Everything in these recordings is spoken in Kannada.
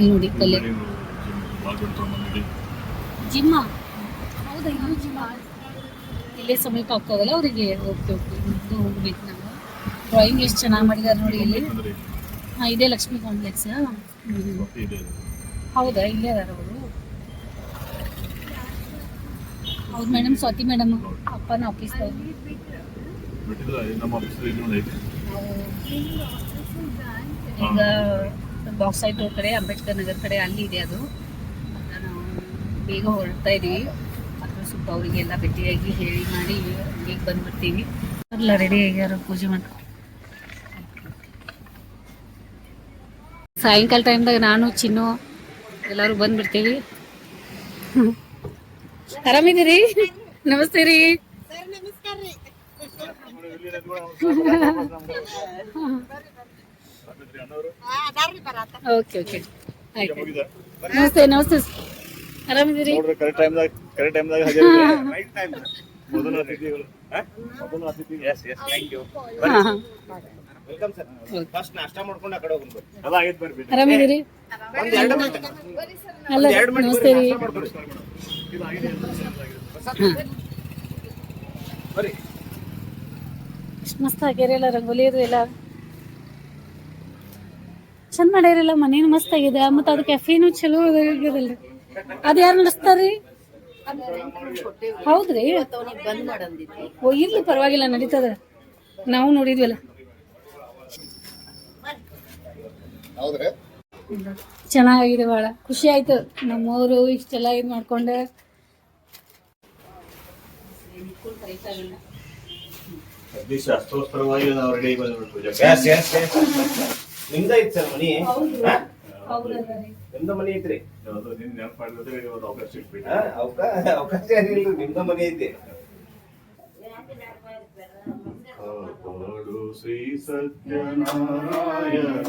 ನೋಡಿ ಕಲೆ. ಜಿಮ್ಮ. ಹೌದಾ ಇನ್ನೂ ಜಿಮ್ಮ? ಇಲ್ಲೇ ಸಮೀಪ ಆಗ್ತದಲ್ಲ ಅವರಿಗೆ ಓಕೆ ಓಕೆ ಇದು ಹೋಗ್ಬೇಕು ನಾವು. ಡ್ರಾಯಿಂಗ್ ಎಷ್ಟು ಚೆನ್ನಾಗಿ ಮಾಡಿದ್ದಾರೆ ನೋಡಿ ಇಲ್ಲಿ. ಹಾಂ ಇದೇ ಲಕ್ಷ್ಮೀ ಕಾಂಪ್ಲೆಕ್ಸ್ ಹೌದಾ ಇಲ್ಲೇ ಅದಾರ ಅವರು? ಹೌದು ಮೇಡಮ್ ಸ್ವಾತಿ ಮೇಡಮ್ ಅಪ್ಪನ ಆಫೀಸ್ ಈಗ ಬಾಕ್ಸ್ ಸೈಡ್ ರೋಡ್ ಕಡೆ ಅಂಬೇಡ್ಕರ್ ನಗರ್ ಕಡೆ ಅಲ್ಲಿ ಇದೆ ಅದು. ನಾವು ಬೇಗ ಹೊರಡ್ತಾ ಇದೀವಿ. ಅದ್ರ ಸ್ವಲ್ಪ ಅವರಿಗೆಲ್ಲ ಭೇಟಿಯಾಗಿ ಹೇಳಿ ಮಾಡಿ ಈಗ ಬಂದ್ಬಿಡ್ತೀವಿ. ಎಲ್ಲ ರೆಡಿ ಆಗ್ಯಾರ ಪೂಜೆ ಮಾಡ್. ಸಾಯಂಕಾಲ ಟೈಮ್ದಾಗ ನಾನು ಚಿನ್ನು ಎಲ್ಲರೂ ಬಂದ್ಬಿಡ್ತೀವಿ. ಆರಾಮಿದ್ದೀರಿ? ನಮಸ್ತೆ ರೀ. ಓಕೆ ಓಕೆ ಆಯ್ತು. ನಮಸ್ತೆ ನಮಸ್ತೆ. ಆರಾಮಿದ್ದೀರಿ? ಕರೆಕ್ಟ್ ಟೈಮ್ದಾಗ ಕರೆಕ್ಟ್ ಟೈಮ್ದಾಗ ಟೈಮ್ ಮೊದಲ ಅತಿಥಿಗಳು. ಮೊದಲ ಅತಿಥಿ. Yes yes thank you welcome sir first ನಾಷ್ಟಾ ಮಾಡ್ಕೊಂಡು ಆ ಕಡೆ ಹೋಗ್ಬೋದು ಎಲ್ಲ ಆಗೈತೆ ಬರ್ರಿ ಬಿಡ್ರಿ. ಆರಾಮಿದ್ದೀರಿ? ಒಂದ್ ಎರಡು ಮಿನಿಟ್ ಅಲ್ಲ ಎರಡು ಮಿನಿಟ್ ನಮಸ್ತೆ ರೀ. ಇದು ಆಗಿದೆ ಬರ್ರಿ. ಎಷ್ಟು ಮಸ್ತ್ ಆಗ್ಯಾರಲ್ಲ ರಂಗೋಲಿ ಅದು ಎಲ್ಲ. ಚಂದ ಮಾಡ್ಯಾರಲ್ಲ ಮನೇನು ಮಸ್ತ್ ಆಗಿದೆ ಮತ್ತು ಅದು ಕೆಫೆನು ಚಲೋ ಆಗಿರಲ್ರಿ ಅದು ಯಾರು ನಡೆಸ್ತಾರ್ರಿ? ಹೌದ್ರಿ? ಓ ಇರ್ಲಿ ಪರವಾಗಿಲ್ಲ ನಡೀತದ. ನಾವು ನೋಡಿದ್ವಲ್ಲ. ಚೆನ್ನಾಗಿದೆ ಭಾಳ ಖುಷಿ ಆಯ್ತು. ನಮ್ಮವರು ಇಷ್ಟೆಲ್ಲ ಇದು ಮಾಡ್ಕೊಂಡೆ. ನಾವು ರೆಡಿ ಬಂದ್ಬಿಟ್ಟು ನಿಮ್ದ ಐತ್ ಸರ್ ಮನಿ? ನಿಮ್ದ ಮನಿ ಐತ್ರಿ? ಅವಕಾಶ ಏನಿಲ್ರಿ ನಿಮ್ದ ಮನಿ ಐತಿ. ಕಾಪಾಡು ಶ್ರೀ ಸತ್ಯನಾರಾಯಣ.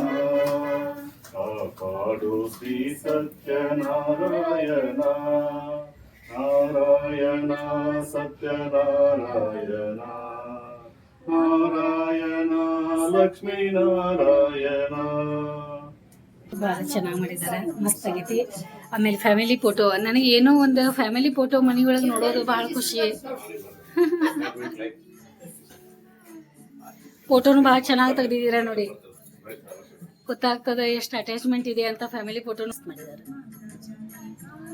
ಕಾಪಾಡು ಶ್ರೀ ಸತ್ಯನಾರಾಯಣ. ನಾರಾಯಣ ಸತ್ಯನಾರಾಯಣ. ಲಕ್ಷ್ಮೀ ನಾರಾಯಣ ಭಾಳ ಚೆನ್ನಾಗಿ ಮಾಡಿದ್ದಾರೆ. ಮಸ್ತ್ ಆಗೈತಿ. ಆಮೇಲೆ ಫ್ಯಾಮಿಲಿ ಫೋಟೋ ನನಗೆ ಏನೋ ಒಂದು ಫ್ಯಾಮಿಲಿ ಫೋಟೋ ಮನೆಯೊಳಗೆ ನೋಡೋದು ಬಹಳ ಖುಷಿ. ಫೋಟೋನು ಬಹಳ ಚೆನ್ನಾಗಿ ತೆಗ್ದಿದ್ದೀರಾ ನೋಡಿ. ಗೊತ್ತಾಗ್ತದೆ ಎಷ್ಟು ಅಟ್ಯಾಚ್ಮೆಂಟ್ ಇದೆ ಅಂತ ಫ್ಯಾಮಿಲಿ ಫೋಟೋ ಮಸ್ತ್ ಮಾಡಿದ್ದಾರೆ.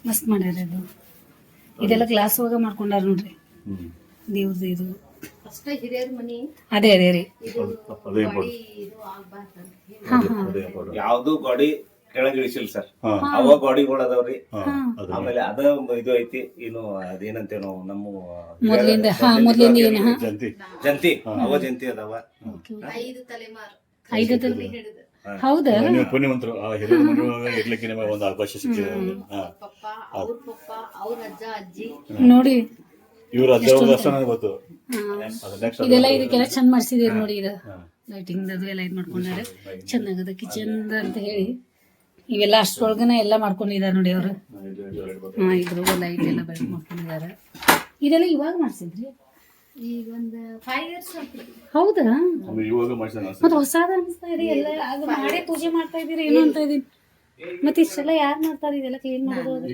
ಮಸ್ತ್ ಮಾಡ್ಯಾರ ಇದು. ಇದೆಲ್ಲ ಗ್ಲಾಸ್ ಒಳಗೆ ಮಾಡ್ಕೊಂಡಾರ ನೋಡ್ರಿ. ದೇವ್ರದ್ದು ಇದು. ಅದೇ ಅದೇ ರೀ. ಅದೇ. ಹಾ ಹಾ. ಅದೇ important. ಯಾವ್ದು ಗಾಡಿ ಕೆಳಗ್ ಇಳಿಸಿಲ್ಲ ಸರ್. ಹಾ, ಅವ ಗಾಡಿಗಳು ಅದಾವ್ರಿ ಅದು ಆಮೇಲೆ ಅದ ಇದು ಐತಿ ಏನು ಅದೇನಂತೇವ್ ನಾವು ನಮ್ಮ ಮೊದ್ಲಿಂದ ಹಾ ಮೊದ್ಲಿಂದ ಏನು ಹಾ. ಜಂತಿ. ಜಂತಿ ಅವ ಜಂತಿ ಅದಾವ. ಐದು ತಲೆ ಹೌದಾ? ನೀವು ಪುಣ್ಯವಂತರು. ಆ ಹಿರಿಯ ಮನೆಯೊಳಗೆ ಇರ್ಲಿಕ್ಕೆ ನಿಮಗೆ ಒಂದು ಅವಕಾಶ ಸಿಕ್ಕಿದೆ. ಹಾ. ನೋಡಿ ಅಜ್ಜ ನೆಕ್ಸ್ಟ್ ಇದೆಲ್ಲ ಇದಕ್ಕೆಲ್ಲ ಚಂದ ಮಾಡಿಸಿದೀರಿ ನೋಡಿ ಇದು ಲೈಟಿಂಗ್ ಅದು ಎಲ್ಲ ಇದು ಮಾಡ್ಕೊಂಡಾರೆ. ಚೆನ್ನಾಗದ ಕಿಚನ್ ಅಂತ ಹೇಳಿ. ಇವೆಲ್ಲ ಅಷ್ಟ್ರೊಳಗನೆ ಎಲ್ಲ ಮಾಡ್ಕೊಂಡಿದ್ದಾರೆ ನೋಡಿ ಅವರು. ಹಾ ಇದ್ರು ಲೈಟ್ ಎಲ್ಲ ಬೆಳಕು ಮಾಡ್ಕೊಂಡಿದ್ದಾರೆ ಇದೆಲ್ಲ ಇವಾಗ ಮಾಡ್ಸಿದ್ರಿ? ಹೌದಾ? ಇಯರ್ಸ್ ಹೌದಾ ಮತ್ತೆ ಹೊಸಾದ ಅನಿಸ್ತಾ ಇದೆ ಎಲ್ಲ ಅದು ಮಾಡೇ ಪೂಜೆ ಮಾಡ್ತಾ ಇದೀರಿ ಏನು ಅಂತ ಇದೀನಿ ಮತ್ತೆ ಇಷ್ಟೆಲ್ಲ ಯಾರು ಮಾಡ್ತಾರೆ? ಇದೆಲ್ಲ ಕ್ಲೀನ್ ಮಾಡೋದು ಅದು?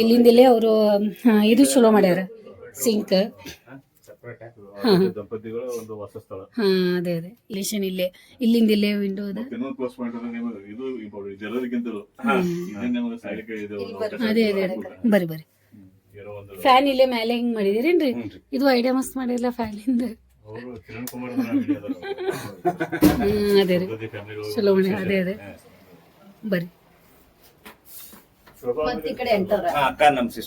ಇಲ್ಲಿಂದ ಇಲ್ಲೇ ಅವರು ಇದು ಚಲೋ ಮಾಡ್ಯಾರ ಸಿಂಕ್ ಅದೇ ಅದೇ ಲೇಷನ್ ಇಲ್ಲೇ ಇಲ್ಲಿಂದ ಇಲ್ಲೇ ವಿಂಡೋ ಅದ ಅದೇ ಅದೇ. ಬರ್ರಿ ಬರ್ರಿ ಫ್ಯಾನ್ ಇಲ್ಲೇ ಮೇಲೆ ಹಿಂಗ್ ಮಾಡಿದಿರೇನ್ರಿ? ಇದು ಐಡಿಯಾ ಮಸ್ತ್ ಮಾಡಿಲ್ಲ ಫ್ಯಾನ್ ಇಂದ. ಹ್ಮ್ ಅದೇ ರೀ. ಚಲೋ ಅದೇ ಅದೇ. ಬರ್ರಿ. ಹಾ,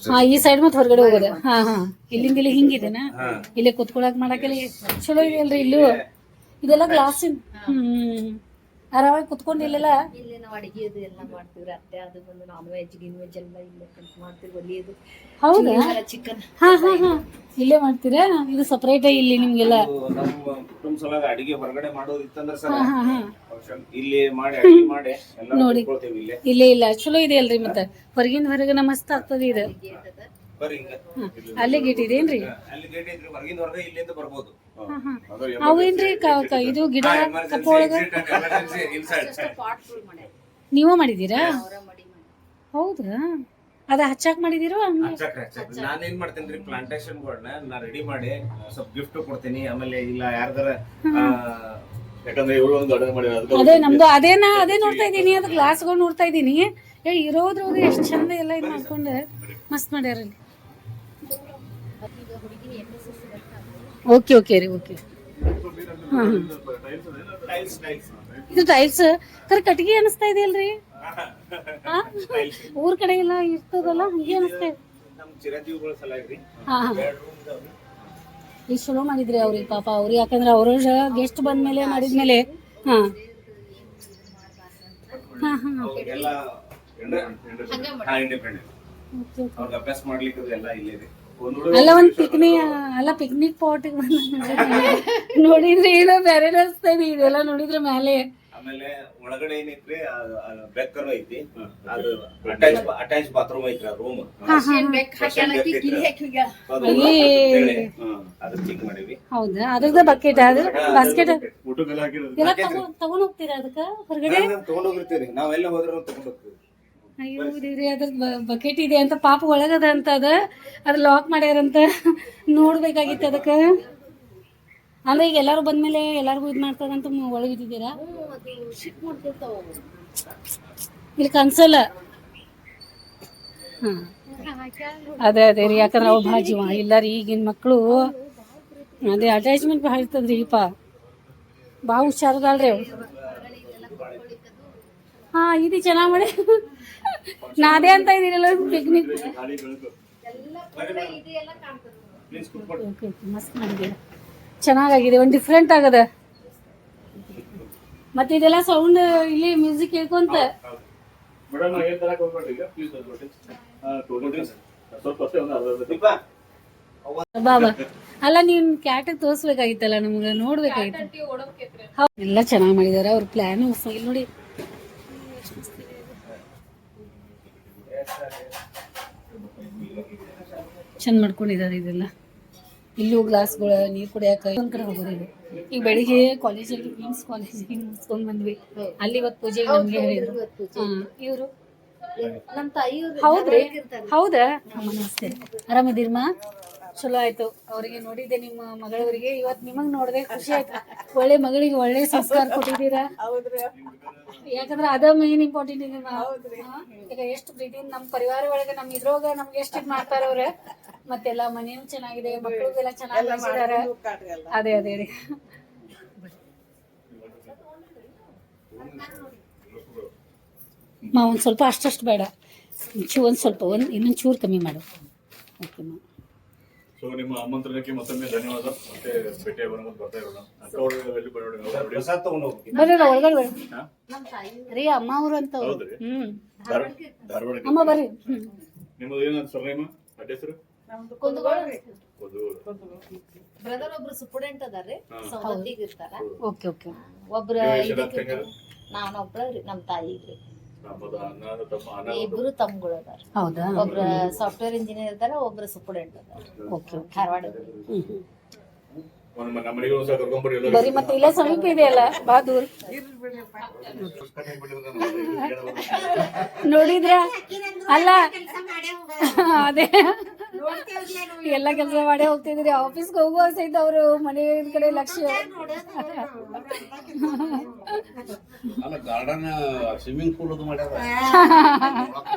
ಹಾ ಈ ಸೈಡ್ ಮತ್ತೆ ಹೊರಗಡೆ ಹೋಗೋದ. ಹಾ ಹಾ ಇಲ್ಲಿಂದ ಇಲ್ಲಿ ಹಿಂಗಿದೆನಾ? ಇಲ್ಲೇ ಕುತ್ಕೊಳಕ್ ಮಾಡಕ್ಕೆಲ್ಲ ಚಲೋ ಇದೆಯಲ್ರಿ ಇಲ್ಲೂ. ಇದೆಲ್ಲ ಗ್ಲಾಸ್ ಹ್ಮ್. ಆರಾಮಾಗಿ ಕುತ್ಕೊಂಡು ಇಲ್ಲಿ ಇಲ್ಲೇ ನಾವು ಅಡಿಗೆ ಅದು ಎಲ್ಲ ಮಾಡ್ತೀವ್ರಿ ಅತ್ತೆ ಅದು ಬಂದು ನಾನ್ ವೆಜ್ ಗಿನ್ ವೆಜ್ ಎಲ್ಲ ಇಲ್ಲೇ ಕಲ್ತ್ ಮಾಡ್ತೀವಿ ಒಲಿಯೋದು. ಹೌದಾ? ಚಿಕನ್ ಹಾ ಹಾ ಹಾ. ಇಲ್ಲೇ ಮಾಡ್ತೀರಾ? ಇದು ಸಪರೇಟ್ ಇಲ್ಲಿ ನಿಮ್ಗೆಲ್ಲ? ನಮ್ಮ ಕುಟುಂಬ ಸಲುವಾಗಿ ಅಡಿಗೆ ಹೊರಗಡೆ ಮಾಡೋದಿತ್ತಂದ್ರೆ ಸರ್. ಇಲ್ಲಿ ಮಾಡಿ ಅಡಿಗೆ ಮಾಡಿ ಎಲ್ಲ ನೋಡಿ. ಇಲ್ಲೇ. ಇಲ್ಲೇ ಚಲೋ ಇದೆಯಲ್ರಿ ಮತ್ತೆ. ಹೊರಗಿನ ಹೊರಗೆ ಮಸ್ತ್ ಆಗ್ತದೆ ಇದು. ಅಲ್ಲೇ ಗೇಟ್ ಹಾ. ಅವೇನ್ರಿ ಇದು ಗಿಡ ಕಪ್ಪ ಒಳಗ? ನೀವ ಮಾಡಿದೀರಾ ಹೌದಾ? ಅದ ಹಚ್ಚಾಕ್ ಮಾಡಿದಿರೋ ನಾನ್ ನಾನೇನ್ ಮಾಡ್ತೇನ್ರಿ ಪ್ಲಾಂಟೇಶನ್ ಗಳನ್ನ ನಾ ರೆಡಿ ಮಾಡಿ ಸ್ವಲ್ಪ ಗಿಫ್ಟ್ ಕೊಡ್ತೀನಿ. ಆಮೇಲೆ ಇಲ್ಲ ಯಾರ್ದಾರ ಯಾಕಂದ್ರೆ ಇವರು ಒಂದು ಆರ್ಡರ್ ಮಾಡಿ ಅದೇ ನಮ್ದು ಅದೇನಾ ಅದೇ ನೋಡ್ತಾ ಇದೀನಿ ಅದು ಗ್ಲಾಸ್ಗಳು ನೋಡ್ತಾ ಇದೀನಿ ಏ ಇರೋದ್ರವ್ರು ಎಷ್ಟು ಚಂದ ಎಲ್ಲ ಇದು ಮಾಡ್ಕೊಂಡು ಮಸ್ತ್ ಮಾಡ್ಯಾರ ಓಕೆ ಓಕೆ ರೀ ಓಕೆ ಹಾಂ ಹಾಂ. ಇದು ಟೈಲ್ಸ್ ಕರೆ ಕಟ್ಗೆ ಅನಿಸ್ತಾ ಇದೆ ಅಲ್ರಿ? ಊರ್ ಕಡೆ ಎಲ್ಲ ಇರ್ತದಲ್ಲ ಹಂಗೆ ಅನಿಸ್ತಾ ಇದೆ. ಈಗ ಚಲೋ ಮಾಡಿದ್ರಿ ಅವ್ರಿಗೆ ಪಾಪ ಅವ್ರಿಗೆ ಯಾಕಂದ್ರೆ ಅವ್ರ ಗೆಸ್ಟ್ ಬಂದ್ಮೇಲೆ ಮಾಡಿದ್ಮೇಲೆ ಹಾ. ಹಾ ಹಾ ಅಭ್ಯಾಸ ಮಾಡ್ಲಿಕ್ಕೆ ಎಲ್ಲ ಇಲ್ಲೇ ಇದೆ ಅಲ್ಲ ಒಂದ್ ಪಿಕ್ನಿಕ್ ಅಲ್ಲ ಪಿಕ್ನಿಕ್ ಪಾಟ್ ನೋಡಿದ್ರೆ ಏನೋ ಬೇರೆ ರಸ್ತೆ ಇದೆ ಇದೆಲ್ಲ ನೋಡಿದ್ರೆ ಮೇಲೆ. ಆಮೇಲೆ ಒಳಗಡೆ ಏನೈತ್ರಿ ಬೆಕ್ಕನು ಐತಿ. ಅದು ಅಟ್ಯಾಚ್ ಅಟ್ಯಾಚ್ ಬಾತ್ರೂಮ್ ಐತ್ರಿ ಆ ರೂಮ್ ಅದ್ರ ಚಿಕ್ ಮಾಡಿವಿ ಹೌದಾ ಅದ್ರದ ಬಕೆಟ್ ಅದು ಬಾಸ್ಕೆಟ್ ಊಟಕ್ಕೆಲ್ಲ ಹಾಕಿರೋದು. ತಗೊಂಡ್ ಹೋಗ್ತೀರಾ ಅದಕ್ಕ ಹೊರಗಡೆ? ತಗೊಂಡ್ ಹೋಗಿರ್ತೀರಿ ನಾವೆಲ್ಲ ಹೋದ್ರೆ ತಗೊಂಡ್ ಹೋಗ್ತೀವಿ. ಅಯ್ಯೋ ದೇವ್ರಿ ಬಕೆಟ್ ಇದೆ ಅಂತ ಪಾಪ ಒಳಗದ ಅಂತ ಅದ. ಅದ್ ಲಾಕ್ ಮಾಡ್ಯಾರಂತ ನೋಡ್ಬೇಕಾಗಿತ್ತು ಅದಕ್ಕ. ಅಂದ್ರೆ ಈಗ ಎಲ್ಲಾರು ಬಂದ್ಮೇಲೆ ಎಲ್ಲಾರ್ಗು ಇದ್ ಮಾಡ್ತದಂತ ಒಳಗಿದ್ದೀರಾ ಇಲ್ಲಿ ಕನ್ಸಲ್ಲ. ಹಾ. ಅದೇ ಅದೇ ರೀ ಯಾಕಂದ್ರೆ ಅವು ಭಾಜಿ ಇಲ್ಲ ರೀ ಈಗಿನ ಮಕ್ಕಳು ಅದೇ ಅಟ್ಯಾಚ್ಮೆಂಟ್ ಭಾಳ ಇರ್ತದ್ರಿ ಪಾ ಭಾಳ ಹುಷಾರದಲ್ರಿ ಅವು. ಹಾ ಇದು ಚೆನ್ನಾಗಿ ಮಾಡಿ. ನಾದೇ ಅಂತ ಇದೀರಲ್ಲ ಪಿಕ್ನಿಕ್ ಮಸ್ತ್ ಮಾಡಿದ್ದೀರ ಚೆನ್ನಾಗಾಗಿದೆ ಒಂದು ಡಿಫ್ರೆಂಟ್ ಆಗದ. ಮತ್ತೆ ಇದೆಲ್ಲ ಸೌಂಡ್ ಇಲ್ಲಿ ಮ್ಯೂಸಿಕ್ ಕೇಳ್ಕೊಂತ. ಬಾಬಾ ಅಲ್ಲ ನೀನ್ ಕ್ಯಾಟಿಗೆ ತೋರಿಸ್ಬೇಕಾಗಿತ್ತಲ್ಲ ನಮ್ಗೆ ನೋಡ್ಬೇಕಾಗಿತ್ತು. ಎಲ್ಲ ಚೆನ್ನಾಗಿ ಮಾಡಿದಾರೆ ಅವ್ರ ಪ್ಲಾನ್ ಇಲ್ಲಿ ನೋಡಿ ಚಂದ ಮಾಡ್ಕೊಂಡಿದ್ದಾರೆ ಇದೆಲ್ಲ. ಇಲ್ಲೂ ಗ್ಲಾಸ್ಗಳು ನೀರು ಕುಡಿಯಾಕ ಒಂದ್ ಕಡೆ ಹೋಗೋದು ಈಗ ಬೆಳಿಗ್ಗೆ ಕಾಲೇಜಲ್ಲಿ ಕ್ವೀನ್ಸ್ ಕಾಲೇಜಿಗೆ ಮುಗಿಸ್ಕೊಂಡ್ ಬಂದ್ವಿ. ಅಲ್ಲಿ ಇವತ್ತು ಪೂಜೆಗೆ ನಮಗೆ ಹೇಳಿದ್ರು. ಇವರು? ನಮ್ಮ ತಾಯಿ ಹೌದ್ರಿ? ಹೌದಾ? ನಮಸ್ತೆ. ಆರಾಮದಿರ್ಮ ಚಲೋ ಆಯ್ತು. ಅವ್ರಿಗೆ ನೋಡಿದ್ದೆ ನಿಮ್ಮ ಮಗಳವರಿಗೆ. ಇವತ್ ನಿಮಗ್ ನೋಡಿದೆ ಖುಷಿ ಆಯ್ತು. ಒಳ್ಳೆ ಮಗಳಿಗೆ ಒಳ್ಳೆ ಸಂಸ್ಕಾರ ಕೊಟ್ಟಿದ್ದೀರಾ. ಯಾಕಂದ್ರೆ ಅದ ಮೇನ್ ಇಂಪಾರ್ಟೆಂಟ್ ಇದೆ? ಈಗ ಎಷ್ಟು ಪ್ರೀತಿಯಿಂದ ನಮ್ಮ ಪರಿವಾರ ಒಳಗೆ ನಮ್ ಇದ್ರೋಗ ನಮ್ಗೆ ಎಷ್ಟು ಇದ್ ಮಾಡ್ತಾರ ಅವ್ರ. ಮತ್ತೆಲ್ಲ ಮನೇನು ಚೆನ್ನಾಗಿದೆ ಮಕ್ಕಳಿಗೆಲ್ಲ ಚೆನ್ನಾಗಿ ಅದೇ ಅದೇ ರೀ ಮಾ ಒಂದ್ ಸ್ವಲ್ಪ ಅಷ್ಟಷ್ಟು ಬೇಡ. ಒಂದ್ ಸ್ವಲ್ಪ ಒಂದು ಇನ್ನೊಂದ್ ಚೂರು ಕಮ್ಮಿ ಮಾಡು. ಓಕೆ ಮಾ. ಸೊ ನಿಮ್ಮ ಆಮಂತ್ರಣಕ್ಕೆ ಮತ್ತೊಮ್ಮೆ ಧನ್ಯವಾದ. ಮತ್ತೆ ಬರ್ತಾ ಇರೋಣ. ಎಲ್ಲಿ ಬರೋಣ? ಒಳಗಡೆ ರೀ ಅಮ್ಮ ಅವ್ರು ಅಂತ ಹೌದ್ರಿ? ಹ್ಮ್. ಧಾರವಾಡ ಅಮ್ಮ ಬರ್ರಿ. ಹ್ಮ್ ನಿಮ್ಮದು ಏನಂತ ಸರ್ನೇಮ ಅಡ್ಡ ಹೆಸರು? ಕುಂದಗೋಳ ಒಂದು ಬ್ರದರ್ ಒಬ್ರು ಸ್ಟೂಡೆಂಟ್ ಅದಾರ್ರಿ ಸವದತ್ತಿಗ್ ಇರ್ತಾರ. Okay okay. ಒಬ್ರ ನೀವು ಎಷ್ಟು ಜನ ಇದಕ್ಕೆ ತಂಗಿಯರು? ನಾನೊಬ್ಳ ರೀ ನಮ್ ತಾಯಿ ರೀ ಇಬ್ರು ತಮ್ಗಳು ಅದಾರ. ಹೌದಾ? ಒಬ್ರ ಸಾಫ್ಟ್ವೇರ್ ಇಂಜಿನಿಯರ್ ಇದಾರೆ ಒಬ್ರು ಸ್ಟೂಡೆಂಟ್ ಅದಾರ ಓಕೆ ಓಕೆ. ಧಾರವಾಡ. ಬರೀ ಮತ್ತೆ ಇಲ್ಲೇ ಸಮೀಪ ಇದೆಯಲ್ಲ? ಬಾ ದೂರ. ನೋಡಿದ್ರ? ಅಲ್ಲ. ಅದೇ. ಎಲ್ಲ ಕೆಲಸ ಮಾಡೇ ಹೋಗ್ತಿದ್ರಿ ಆಫೀಸ್ಗೆ ಹೋಗುವ ಸಹಿತ ಅವರು ಮನೆ ಕಡೆ ಲಕ್ಷ್ಯ ಅಲ್ಲ ಗಾರ್ಡನ್ ಸ್ವಿಮ್ಮಿಂಗ್ ಪೂಲ್ ಮಾಡ್ಯಾರ.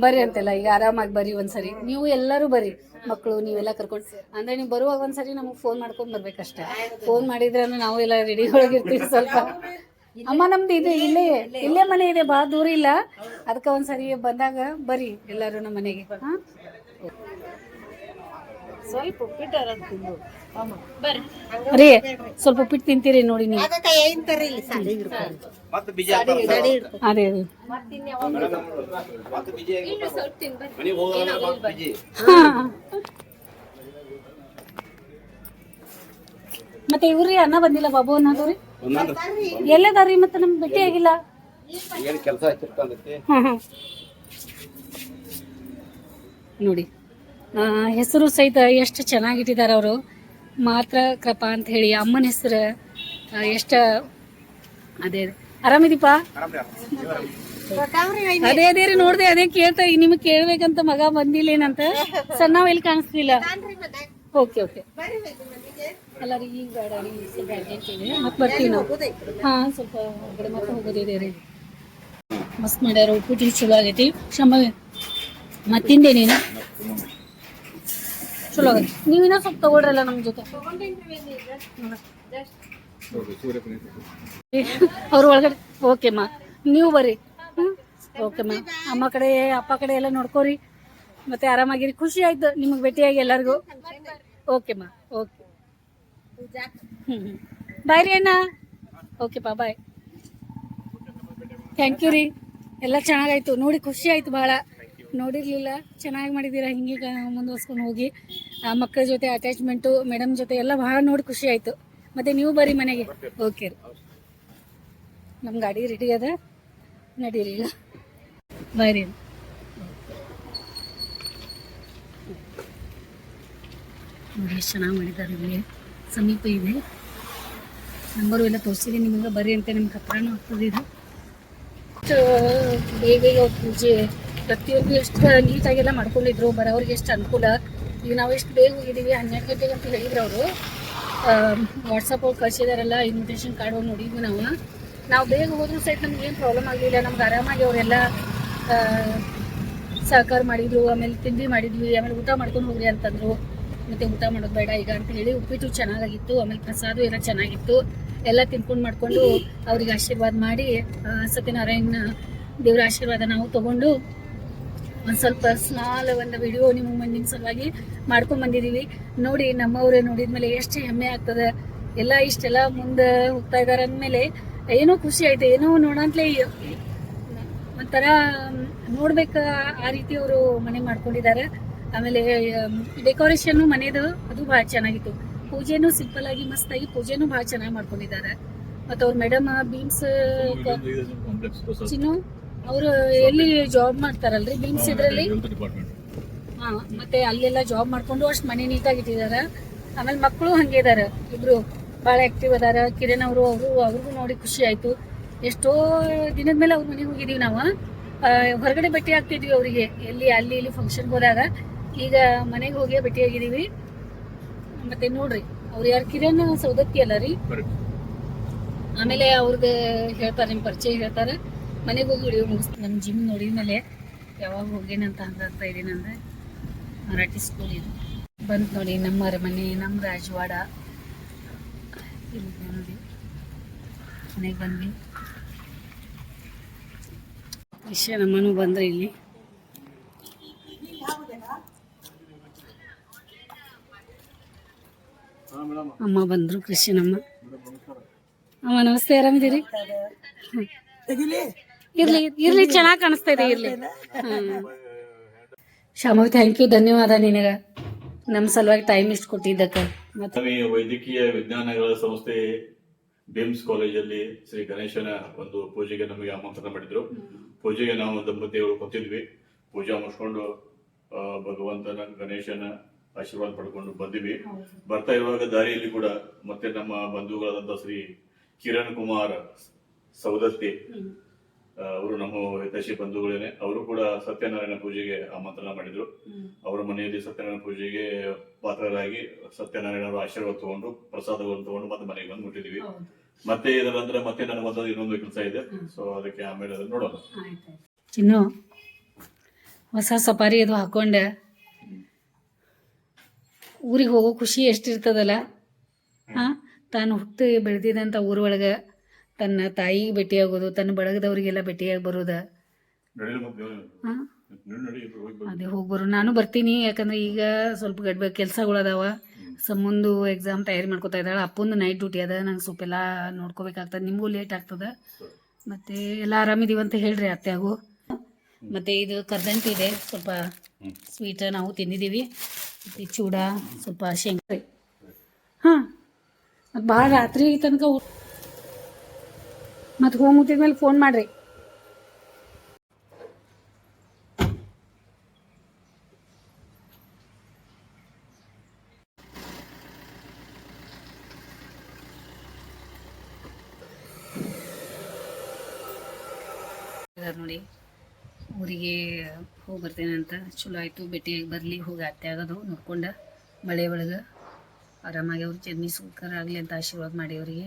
ಬರ್ರಿ ಅಂತೆಲ್ಲ ಈಗ ಆರಾಮಾಗಿ ಬರ್ರಿ ಒಂದ್ಸರಿ. ನೀವು ಎಲ್ಲರೂ ಬರ್ರಿ ಮಕ್ಕಳು, ನೀವೆಲ್ಲ ಕರ್ಕೊಂಡು. ಅಂದ್ರೆ ನೀವು ಬರುವಾಗ ಒಂದ್ಸರಿ ನಮಗೆ ಫೋನ್ ಮಾಡ್ಕೊಂಡ್ ಬರ್ಬೇಕಷ್ಟೇ. ಫೋನ್ ಮಾಡಿದ್ರೆ ನಾವು ಎಲ್ಲ ರೆಡಿ ಒಳಗಿರ್ತೀವಿ ಸ್ವಲ್ಪ. ಅಮ್ಮ, ನಮ್ದು ಇದೆ, ಇಲ್ಲೇ ಇಲ್ಲೇ ಮನೆ ಇದೆ ಭಾಳ ದೂರ ಇಲ್ಲ. ಅದಕ್ಕೆ ಒಂದ್ಸರಿ ಬಂದಾಗ ಬರ್ರಿ ಎಲ್ಲರೂ ನಮ್ಮ ಮನೆಗೆ. ಹಾ? ಸ್ವಲ್ಪ ಉಪ್ಪಿಟ್ಟಾರ ತಿಂದು. ರೀ ಸ್ವಲ್ಪ ಉಪ್ಪಿಟ್ಟು ತಿಂತೀರಿ ನೋಡಿ ನೀವು. ಮತ್ತೆ ಅದೇ ಇವ್ರಿ ಅನ್ನ ಬಂದಿಲ್ಲ ಬಾಬು ಅನ್ನೋದು ರೀ? ಎಲ್ಲದಾರಿ ಮತ್ತೆ ನಮ್ಗೆ ಭೇಟಿ ಆಗಿಲ್ಲ. ನೋಡಿ. ಹೆಸರು ಸಹಿತ ಎಷ್ಟು ಚೆನ್ನಾಗಿಟ್ಟಿದ್ದಾರೆ ಅವರು. ಮಾತ್ರ ಕೃಪಾ ಅಂತ ಹೇಳಿ ಅಮ್ಮನ ಹೆಸರು ಎಷ್ಟು ಅದೇ, ಆರಾಮಿದೀಪ? ಅದೇ ಅದೇ ರೀ, ನೋಡಿದೆ, ಅದೇ ಕೇಳ್ತಾ ನಿಮ್ಗೆ ಕೇಳ್ಬೇಕಂತ ಮಗ ಬಂದಿಲ್ಲ ಏನಂತ? ಸರ್, ನಾವ್ ಎಲ್ಲಿ ಕಾಣಿಸ್ತಿಲ್ಲ ಓಕೆ ಓಕೆ. ಅಲ್ಲ ರೀ, ಈಗ ಬೇಡ ಮತ್ತೆ ಬರ್ತೀವಿ ನಾವು. ಹಾ, ಸ್ವಲ್ಪ ಮತ್ತೆ ಹೋಗೋದಿದೆ ರೀ. ಮಸ್ತ್ ಮಾಡ್ಯಾರ, ಉಪ್ಪಿಟ್ಟು ಚಲೋ ಆಗೈತಿ. ಶಂಭ ಮತ್ತಿಂದೆ ನೀನು ಚಲೋ ನೀವು ಇನ್ನೂ ಸ್ವಲ್ಪ ತಗೊಳ್ರಲ್ಲ ನಮ್ಮ ಜೊತೆ. ಅವ್ರ ಒಳಗಡೆ ಓಕೆ ಮಾ. ನೀವು ಬರ್ರಿ. ಹ್ಮ್? ಓಕೆ ಮಾ. ಅಮ್ಮ ಕಡೆ, ಅಪ್ಪ ಕಡೆ ಎಲ್ಲ ನೋಡ್ಕೋರಿ. ಮತ್ತೆ ಆರಾಮಾಗಿರಿ. ಖುಷಿ ಆಯ್ತು ನಿಮಗೆ ಭೇಟಿಯಾಗಿ ಎಲ್ಲರಿಗೂ. ಓಕೆ ಮಾ. ಓಕೆ ಹ್ಞೂ ಹ್ಞೂ ಬಾಯ್ ರೀ ಅಣ್ಣ. ಓಕೆ ಪಾ ಬಾಯ್ ಥ್ಯಾಂಕ್ ಯು ರೀ. ಎಲ್ಲ ಚೆನ್ನಾಗಾಯ್ತು. ನೋಡಿ ಖುಷಿ ಆಯ್ತು ಭಾಳ ನೋಡಿರ್ಲಿಲ್ಲ. ಚೆನ್ನಾಗಿ ಮಾಡಿದ್ದೀರಾ ಹಿಂಗೆ ಮುಂದುವರ್ಸ್ಕೊಂಡು ಹೋಗಿ. ಮಕ್ಕಳ ಜೊತೆ ಅಟ್ಯಾಚ್ಮೆಂಟು ಮೇಡಮ್ ಜೊತೆ ಎಲ್ಲ ಭಾಳ ನೋಡಿ ಖುಷಿ ಆಯ್ತು. ಮತ್ತೆ ನೀವು ಬರ್ರಿ ಮನೆಗೆ? ಓಕೆ ರೀ. ನಮ್ಮ ಗಾಡಿ ರೆಡಿ ಅದ. ನಡೀರಿ ಈಗ ಬಾಯ್ ರೀ ನೋಡಿ ಎಷ್ಟು ಚೆನ್ನಾಗಿ ಮಾಡಿದ್ದಾರೆ ನಿಮಗೆ ಸಮೀಪ ಇದೆ. ನಂಬರು ಎಲ್ಲ ತೋರಿಸಿದೆ ನಿಮಗೆ. ಬರ್ರಿ ಅಂತ ನಿಮ್ಗೆ ಹತ್ರನೂ ಆಗ್ತದೆ ಇದು. ಬೇಗ ಪೂಜೆ. ಪ್ರತಿಯೊಂದು ಎಷ್ಟು ನೀಟಾಗೆಲ್ಲ ಮಾಡ್ಕೊಂಡಿದ್ರು ಬರೋರಿಗೆ ಎಷ್ಟು ಅನುಕೂಲ. ಈಗ ನಾವು ಎಷ್ಟು ಬೇಗ ಹೋಗಿದ್ದೀವಿ ಹನ್ನೆರಡು ಗಂಟೆಗೆ ಅಂತ ಹೇಳಿದ್ರು ಅವರು. ವಾಟ್ಸಪ್ ಅವ್ರು ಕಳಿಸಿದಾರಲ್ಲ ಇನ್ವಿಟೇಷನ್ ಕಾರ್ಡ್ ನೋಡಿದ್ವಿ ನಾವು. ನಾವು ಬೇಗ ಹೋದ್ರೂ ಸಹಿತ ನಮ್ಗೆ ಏನು ಪ್ರಾಬ್ಲಮ್ ಆಗಲಿಲ್ಲ, ನಮ್ಗೆ ಆರಾಮಾಗಿ ಅವರೆಲ್ಲ ಸಹಕಾರ ಮಾಡಿದ್ರು, ಆಮೇಲೆ ತಿಂಡಿ ಮಾಡಿದ್ವಿ, ಆಮೇಲೆ ಊಟ ಮಾಡ್ಕೊಂಡು ಹೋಗ್ರಿ ಅಂತಂದ್ರು. ಮತ್ತೆ ಊಟ ಮಾಡೋದು ಬೇಡ ಈಗ ಅಂತ ಹೇಳಿ ಉಪ್ಪಿಟ್ಟು ಚೆನ್ನಾಗಿತ್ತು ಆಮೇಲೆ ಪ್ರಸಾದ ಎಲ್ಲ ಚೆನ್ನಾಗಿತ್ತು. ಎಲ್ಲ ತಿನ್ಕೊಂಡು ಮಾಡಿಕೊಂಡು ಅವ್ರಿಗೆ ಆಶೀರ್ವಾದ ಮಾಡಿ ಸತ್ಯನಾರಾಯಣ ದೇವರ ಆಶೀರ್ವಾದ ನಾವು ತಗೊಂಡು ಒಂದು ಸ್ವಲ್ಪ ಸ್ಮಾಲ್ ಒಂದು ವಿಡಿಯೋ ನಿಮ್ಮ ಮುಂದಿನ ಸಲುವಾಗಿ ಮಾಡ್ಕೊಂಡ್ ಬಂದಿದೀವಿ. ನೋಡಿ ನಮ್ಮವ್ರೆ ನೋಡಿದ್ಮೇಲೆ ಎಷ್ಟು ಹೆಮ್ಮೆ ಆಗ್ತದೆ. ಎಲ್ಲ ಇಷ್ಟೆಲ್ಲ ಮುಂದೆ ಹೋಗ್ತಾ ಇದ್ದಾರೆ ಅಂದಮೇಲೆ ಏನೋ ಖುಷಿ ಆಯ್ತು. ಏನೋ ನೋಡಂತಲೇ ಒಂಥರ ನೋಡ್ಬೇಕ ಆ ರೀತಿ ಅವರು ಮನೆ ಮಾಡ್ಕೊಂಡಿದ್ದಾರೆ. ಆಮೇಲೆ ಡೆಕೋರೇಷನ್ ಮನೆದು ಅದು ಬಹಳ ಚೆನ್ನಾಗಿತ್ತು. ಪೂಜೆನೂ ಸಿಂಪಲ್ ಆಗಿ ಮಸ್ತಾಗಿ ಆಗಿ ಪೂಜೆನೂ ಬಹಳ ಚೆನ್ನಾಗಿ ಮಾಡ್ಕೊಂಡಿದ್ದಾರೆ. ಮತ್ತೆ ಅವ್ರ ಮೇಡಮ್ ಬೀಮ್ಸ್ ಚಿನ್ನು? ಅವರು ಎಲ್ಲಿ ಜಾಬ್ ಮಾಡ್ತಾರಲ್ರಿ? ಬಿಮ್ಸ್ ಇದರಲ್ಲಿ? ಹಾ ಮತ್ತೆ ಅಲ್ಲೆಲ್ಲ ಜಾಬ್ ಮಾಡ್ಕೊಂಡು ಅಷ್ಟು ಮನೆ ನೀಟಾಗಿ ಇಟ್ಟಿದ್ದಾರೆ ಆಮೇಲೆ ಮಕ್ಕಳು ಹಂಗೆ ಇದಾರೆ. ಇಬ್ರು ಭಾಳ ಆಕ್ಟಿವ್ ಅದಾರ. ಕಿರಣ್ ಅವರು ಅವರು ಅವ್ರಿಗೂ ನೋಡಿ ಖುಷಿ ಆಯ್ತು. ಎಷ್ಟೋ ದಿನದ ಮೇಲೆ ಅವ್ರ ಮನೆಗೆ ಹೋಗಿದೀವಿ ನಾವು. ಹೊರಗಡೆ ಭೇಟಿ ಆಗ್ತಿದ್ವಿ ಅವರಿಗೆ. ಎಲ್ಲಿ ಅಲ್ಲಿ ಇಲ್ಲಿ ಫಂಕ್ಷನ್ಗೆ ಹೋದಾಗ. ಈಗ ಮನೆಗೆ ಹೋಗಿ ಭೇಟಿ ಆಗಿದೀವಿ. ಮತ್ತೆ ನೋಡ್ರಿ ಅವ್ರು ಯಾರು ಕಿರಣ್ ಸೌದತ್ತಿ ಅಲ್ಲ ರೀ? ಆಮೇಲೆ ಅವ್ರದ್ದು ಹೇಳ್ತಾರೆ ನಿಮ್ಮ ಪರಿಚಯ ಹೇಳ್ತಾರೆ. ಮನೆಗೆ ಹೋಗಿ ವಿಡಿಯೋ ಮುಗಿಸ್ತೀನಿ. ನಮ್ಮ ಜಿಮ್ ನೋಡಿದ್ಮೇಲೆ ಯಾವಾಗ ಹೋಗೇನಂತ ಹಂಗಾಗ್ತಾ ಇದ್ದೀನಿ ಅಂದರೆ ಮರಾಠಿ ಸ್ಕೂಲ್ ಇದು. ಬಂತು ನೋಡಿ ನಮ್ಮ ಅರಮನೆ, ನಮ್ಮ ರಾಜವಾಡ. ಇಲ್ಲಿ ಮನೆಗೆ ಬಂದ್ವಿ. ವಿಷಯ ನಮ್ಮನು ಬಂದ್ರೆ ಇಲ್ಲಿ. ಅಮ್ಮ ಬಂದ್ರು ಕೃಷ್ಣಮ್ಮ ಅಮ್ಮ, ನಮಸ್ತೆ ಆರಾಮದಿರಿ. ಇರ್ಲಿ ಇರ್ಲಿ ಚೆನ್ನಾಗಿ ಕಾಣಿಸ್ತಾ ಇದೆ ಇರ್ಲಿ. ಶಾಮು ಥ್ಯಾಂಕ್ ಯು ಧನ್ಯವಾದ ನಿನಗ. ನಮ್ಮ ಸಲುವಾಗಿ ಟೈಮ್ ಇಷ್ಟು ಕೊಟ್ಟಿದ್ದಕ್ಕೆ. ಮತ್ತೆ? ವೈದ್ಯಕೀಯ ವಿಜ್ಞಾನಗಳ ಸಂಸ್ಥೆ ಬಿಮ್ಸ್ ಕಾಲೇಜಲ್ಲಿ ಶ್ರೀ ಗಣೇಶನ ಒಂದು ಪೂಜೆಗೆ ನಮಗೆ ಆಮಂತ್ರಣ ಮಾಡಿದ್ರು. ಪೂಜೆಗೆ ನಾವು ದಂಪತಿಗಳು ಕೂತಿದ್ವಿ. ಪೂಜೆ ಮುಗಿಸ್ಕೊಂಡು ಆ, ಭಗವಂತನ ಗಣೇಶನ ಆಶೀರ್ವಾದ ಪಡ್ಕೊಂಡು ಬಂದಿವಿ. ಬರ್ತಾ ಇರುವಾಗ ದಾರಿಯಲ್ಲಿ ಕೂಡ ಮತ್ತೆ ನಮ್ಮ ಬಂಧುಗಳಾದಂತ ಶ್ರೀ ಕಿರಣ್ ಕುಮಾರ್ ಸೌದತ್ತಿ ಅವರು ನಮ್ಮ ಹಿತೈಷಿ ಬಂಧುಗಳೇನೆ. ಅವರು ಕೂಡ ಸತ್ಯನಾರಾಯಣ ಪೂಜೆಗೆ ಆಮಂತ್ರಣ ಮಾಡಿದ್ರು. ಅವರ ಮನೆಯಲ್ಲಿ ಸತ್ಯನಾರಾಯಣ ಪೂಜೆಗೆ ಪಾತ್ರರಾಗಿ ಸತ್ಯನಾರಾಯಣ ಸತ್ಯನಾರಾಯಣರ ಆಶೀರ್ವಾದ ತಗೊಂಡು ಪ್ರಸಾದವನ್ನು ತಗೊಂಡು ಮತ್ತೆ ಮನೆಗೆ ಬಂದು ಮುಟ್ಟಿದೀವಿ. ಮತ್ತೆ ಇದರ ನಂತರ ಮತ್ತೆ ನನಗೆ ಒಂದು ಇನ್ನೊಂದು ಕೆಲಸ ಇದೆ. ಸೊ ಅದಕ್ಕೆ ಆಮೇಲೆ ಅದನ್ನ ನೋಡೋಣ. ಇನ್ನು ಹೊಸ ಸಪಾರಿ ಅದು ಹಾಕೊಂಡೆ. ಊರಿಗೆ ಹೋಗೋ ಖುಷಿ ಎಷ್ಟಿರ್ತದಲ್ಲ? ಹಾ ತಾನು ಹುಟ್ಟಿ ಬೆಳೆದಿದ್ದಂಥ ಊರೊಳಗೆ ತನ್ನ ತಾಯಿಗೆ ಭೇಟಿಯಾಗೋದು, ತನ್ನ ಬಳಗದವರಿಗೆಲ್ಲ ಭೇಟಿಯಾಗಿ ಬರೋದ. ಅದೇ ಹೋಗಿ ಬರೋ. ನಾನು ಬರ್ತೀನಿ, ಯಾಕಂದ್ರೆ ಈಗ ಸ್ವಲ್ಪ ಗಡ್ಬ ಕೆಲಸಗಳದಾವ ಅದಾವ. ಸೊ ಎಕ್ಸಾಮ್ ತಯಾರಿ ಮಾಡ್ಕೊತಾ ಇದ್ದಾಳೆ. ಅಪ್ಪಂದು ನೈಟ್ ಡ್ಯೂಟಿ ಅದ. ನಂಗೆ ಸ್ವಲ್ಪ ಎಲ್ಲ ನೋಡ್ಕೋಬೇಕಾಗ್ತದೆ. ನಿಮಗೂ ಲೇಟ್ ಆಗ್ತದೆ. ಮತ್ತೆ ಎಲ್ಲ ಆರಾಮಿದೀವಿ ಅಂತ ಹೇಳ್ರಿ ಅತ್ತೆಗೂ. ಮತ್ತೆ ಇದು ಕರ್ದಂಟ್ ಇದೆ. ಸ್ವಲ್ಪ ಸ್ವೀಟ್ ನಾವು ತಿಂದಿದ್ದೀವಿ ಮತ್ತೆ ಚೂಡ, ಸ್ವಲ್ಪ ಶೇಂಗ್ರಿ ಹಾಂ. ಮತ್ತು ಭಾಳ ರಾತ್ರಿ ತನಕ ಮತ್ತು ಹೋಗಿ ಮುಟ್ಟಿದ ಮೇಲೆ ಫೋನ್ ಮಾಡ್ರಿ. ನೋಡಿ, ಊರಿಗೆ ಹೋಗಿ ಬರ್ತೇನೆ ಅಂತ. ಚಲೋ ಆಯ್ತು, ಭೇಟಿಯಾಗಿ ಬರಲಿ, ಹೋಗಿ ಅತ್ತೆ ಆಗೋದು, ನೋಡ್ಕೊಂಡ ಮಳೆ ಒಳಗೆ. ಆರಾಮಾಗಿ ಅವ್ರು ಜರ್ನಿ ಸುಖರ ಆಗಲಿ ಅಂತ ಆಶೀರ್ವಾದ ಮಾಡಿ ಅವರಿಗೆ.